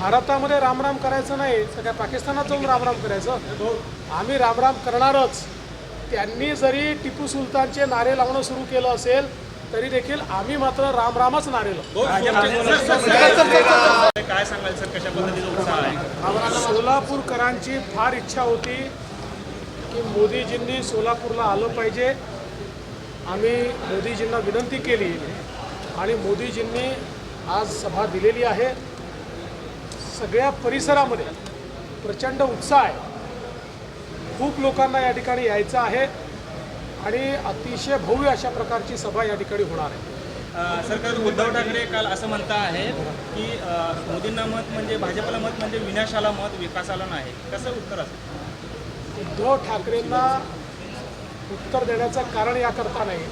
भारतामध्ये रामराम करायचं नाही सगळ्या पाकिस्तानात जाऊन रामराम करायचं आम्ही रामराम करणारच त्यांनी जरी टिपू सुलतानचे नारे लावणं सुरू केलं असेल तरी देखील आम्ही मात्र रामरामच नारे काय सांगाल सर कशा पद्धतीचा उत्साह आहे सोलापूरकरांची फार इच्छा होती की मोदीजींनी सोलापूरला आलं पाहिजे आम्ही मोदीजींना विनंती केली आणि मोदीजींनी आज सभा दिलेली आहे सगळ्या परिसरामध्ये प्रचंड उत्साह आहे. खूप लोकांना या ठिकाणी यायचं आहे आणि अतिशय भव्य अशा प्रकारची सभा या ठिकाणी होणार आहे. अ, सर खरं उद्धव ठाकरे काल असं म्हणता आहेत की मोदींना मत म्हणजे भाजपला मत म्हणजे विनाशाला मत विकासाला नाही. कसं उत्तर असं उद्धव ठाकरेंना उत्तर देण्याचं कारण याकरता नाही.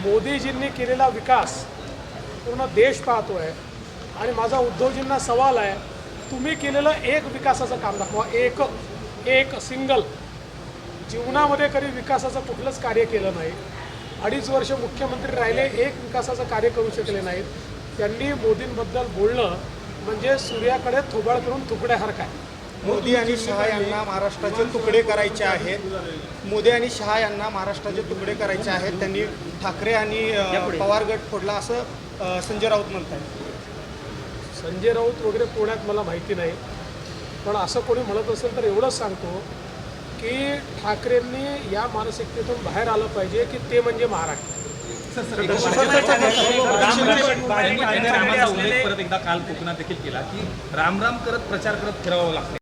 मोदीजींनी केलेला विकास पूर्ण देश पाहतोय. आणि माझा उद्धवजींना सवाल आहे तुम्ही केलेलं एक विकासाचं काम दाखवा. एक एक सिंगल जीवनामध्ये कधी विकासाचं कुठलंच कार्य केलं नाही. अडीच वर्ष मुख्यमंत्री राहिले एक विकासाचं कार्य करू शकले नाहीत. त्यांनी मोदींबद्दल बोलणं म्हणजे सूर्याकडे थोबाड करून तुकड्यासारखं आहे मोदी आणि शहा यांना महाराष्ट्राचे तुकडे करायचे आहेत. मोदी आणि शहा यांना महाराष्ट्राचे तुकडे करायचे आहेत. त्यांनी ठाकरे आणि पवार गट फोडला असं संजय राऊत म्हणतात संजय राऊत वगैरे पुण्यात मला माहिती नाही पण असं कोणी म्हणत असेल तर एवढंच सांगतो की ठाकरेंनी या मानसिकतेतून बाहेर आलं पाहिजे की ते म्हणजे महाराष्ट्र परत एकदा काल कोकणात देखील केला की रामराम करत प्रचार करत फिरावं लागते